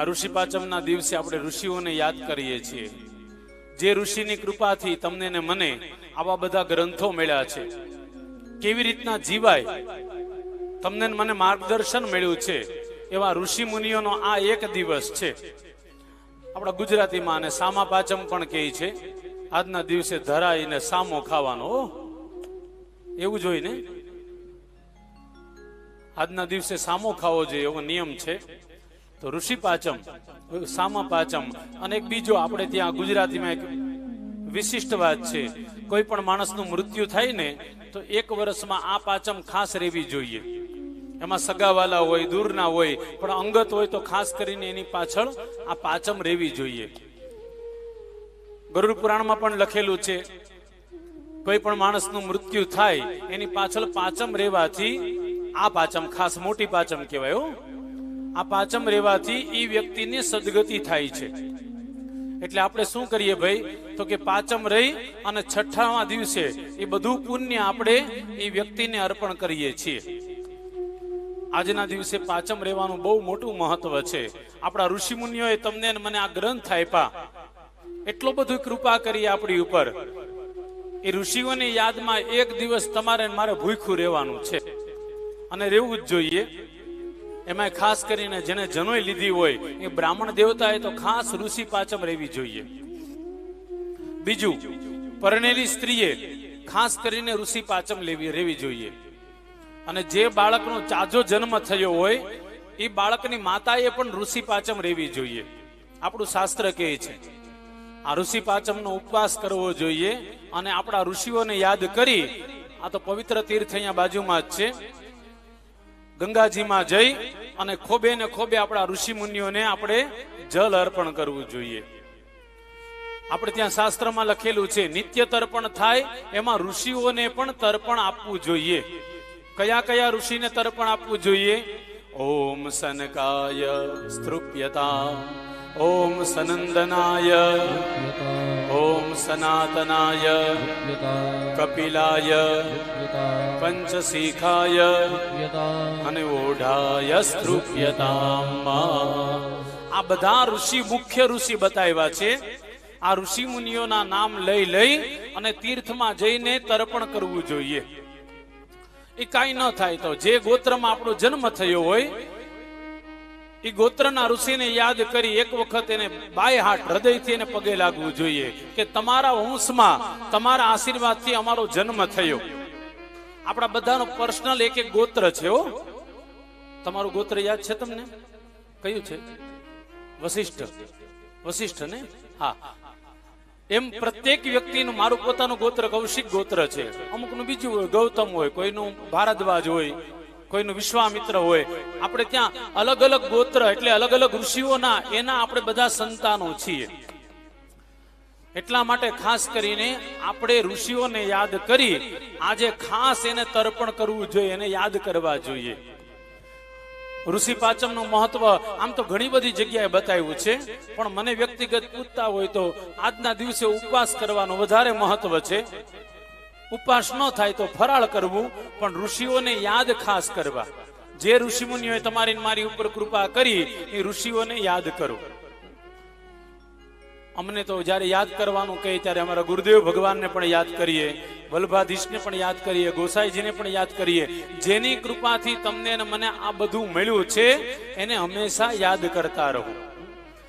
આ ઋષિ પાંચમના દિવસે આપણે ઋષિઓને યાદ કરીએ છીએ. જે ઋષિની કૃપાથી તમને ને મને આવા બધા ગ્રંથો મળ્યા છે. કેવી રીતના જીવાય? તમને મને માર્ગદર્શન મળ્યું છે. એવા ઋષિ મુનિઓનો આ એક દિવસ છે. આપણા ગુજરાતીમાં અને સામા પાચમ પણ કહે છે, આજના દિવસે ધરાઈને સામો ખાવાનો. એવું જોઈને? આજના દિવસે સામો ખાવો જોઈએ એવો નિયમ છે. તો ઋષિ પાચમ સામા પાચમ અને એક બીજો આપણે ત્યાં ગુજરાતીમાં એક વિશિષ્ટ વાત છે. કોઈ પણ માણસનું મૃત્યુ થાય ને, તો એક વર્ષમાં આ પાચમ ખાસ રહેવી જોઈએ. એમાં સગાવાલા હોય, દૂરના હોય, પણ અંગત હોય તો ખાસ કરીને એની પાછળ આ પાચમ રહેવી જોઈએ. ગરુડ પુરાણમાં પણ લખેલું છે, કોઈ પણ માણસનું મૃત્યુ થાય, એની પાછળ પાચમ રહેવાથી આ પાચમ ખાસ મોટી પાચમ કહેવાય આ પાચમ રહેવાથી એ વ્યક્તિની સદગતિ થાય છે. એટલે આપણે શું કરીએ ભાઈ? તો કે પાચમ રહી અને છઠ્ઠામાં દિવસે એ બધું પુણ્ય આપણે એ વ્યક્તિને અર્પણ કરીએ છીએ. આજના દિવસે પાચમ રહેવાનું બહુ મોટું મહત્વ છે. આપણા ઋષિમુનિઓએ તમને મને આ ગ્રંથ આપ્યા. એટલો બધું કૃપા કરી આપણી ઉપર. એ ઋષિઓની યાદમાં એક દિવસ તમારે મારે ભૂખ્યું રહેવાનું છે. અને રહેવું જ જોઈએ. એમાં ખાસ કરીને જેને જનોઈ લીધી હોય, એ બ્રાહ્મણ દેવતાએ તો ખાસ ઋષિ પાચમ રહેવી જોઈએ. બીજું, પરણેલી સ્ત્રીએ ખાસ કરીને ઋષિ પાચમ લેવી રહેવી જોઈએ. અને જે બાળકનો ચાજો જન્મ થયો હોય, એ બાળકની માતાએ પણ ઋષિ પાચમ રહેવી જોઈએ. આપણું શાસ્ત્ર કહે છે, આ ઋષિ પાચમનો ઉપવાસ કરવો જોઈએ અને આપણા ઋષિઓને યાદ કરી, આ તો પવિત્ર તીર્થ અહીંયા બાજુમાં જ છે ગંગાજીમાં જઈ અને ખોબે ને ખોબે આપણા ઋષિ મુનિઓને આપણે જલ અર્પણ કરવું જોઈએ. આપણે ત્યાં શાસ્ત્રમાં લખેલું છે, નિત્ય તર્પણ થાય, એમાં ઋષિઓને પણ તર્પણ આપવું જોઈએ. કયા કયા ઋષિને તર્પણ આપવું જોઈએ? ઓમ સનકાય સ્તૃપ્યતા. ઓમ सनन्दनाय ઓમ सनातनाय। કપિલાય પંચશીખાય અને ઓઢાય સ્તૃપ્યતામ આ બધા ઋષિ, મુખ્ય ઋષિ બતાવ્યા છે. આ ઋષિ મુનિઓના નામ લઈ લઈ અને તીર્થમાં જઈને તર્પણ કરવું જોઈએ. એ કાંઈ ન થાય તો જે ગોત્રમાં આપણો જન્મ થયો હોય એ ગોત્રના ઋષિને યાદ કરી એક વખત એને બાય હાટ હૃદયથી એને પગે લાગવું જોઈએ કે તમારા વંશમાં તમારા આશીર્વાદથી અમારો જન્મ થયો. આપણા બધાનો પર્સનલ એક એક ગોત્ર છે હો. તમારું ગોત્ર યાદ છે તમને? કયું છે? વશિષ્ઠ. વશિષ્ઠ ને? હા. એમ પ્રત્યેક વ્યક્તિનું મારું પોતાનું ગોત્ર કૌશિક ગોત્ર છે. અમુકનું બીજું હોય, ગૌતમ હોય, કોઈનું ભારદ્વાજ હોય કોઈનું વિશ્વામિત્ર હોય. આપણે ત્યાં અલગ અલગ ગોત્ર એટલે અલગ અલગ ઋષિઓના, એના આપણે બધા સંતાનો છીએ. એટલા માટે ખાસ કરીને આપણે ઋષિઓને યાદ કરી, આજે ખાસ એને તર્પણ કરવું જોઈએ, એને યાદ કરવા જોઈએ. ઋષિ પાચમનું મહત્વ આમ તો ઘણી બધી જગ્યાએ બતાવ્યું છે, પણ મને વ્યક્તિગત પૂછતા હોય તો આજના દિવસે ઉપવાસ કરવાનું વધારે મહત્વ છે. ઉપવાસ ન થાય તો ફરાળ કરવું, પણ ઋષિઓને યાદ ખાસ કરવા. જે ઋષિમુનિઓએ તમારી મારી ઉપર કૃપા કરી, એ ઋષિઓને યાદ કરો. અમને તો જ્યારે યાદ કરવાનું કહે ત્યારે અમારા ગુરુદેવ ભગવાનને પણ યાદ કરીએ વલ્ભાધીશને પણ યાદ કરીએ, ગોસાઈજીને પણ યાદ કરીએ. જેની કૃપાથી તમને મને આ બધું મળ્યું છે, એને હંમેશા યાદ કરતા રહો.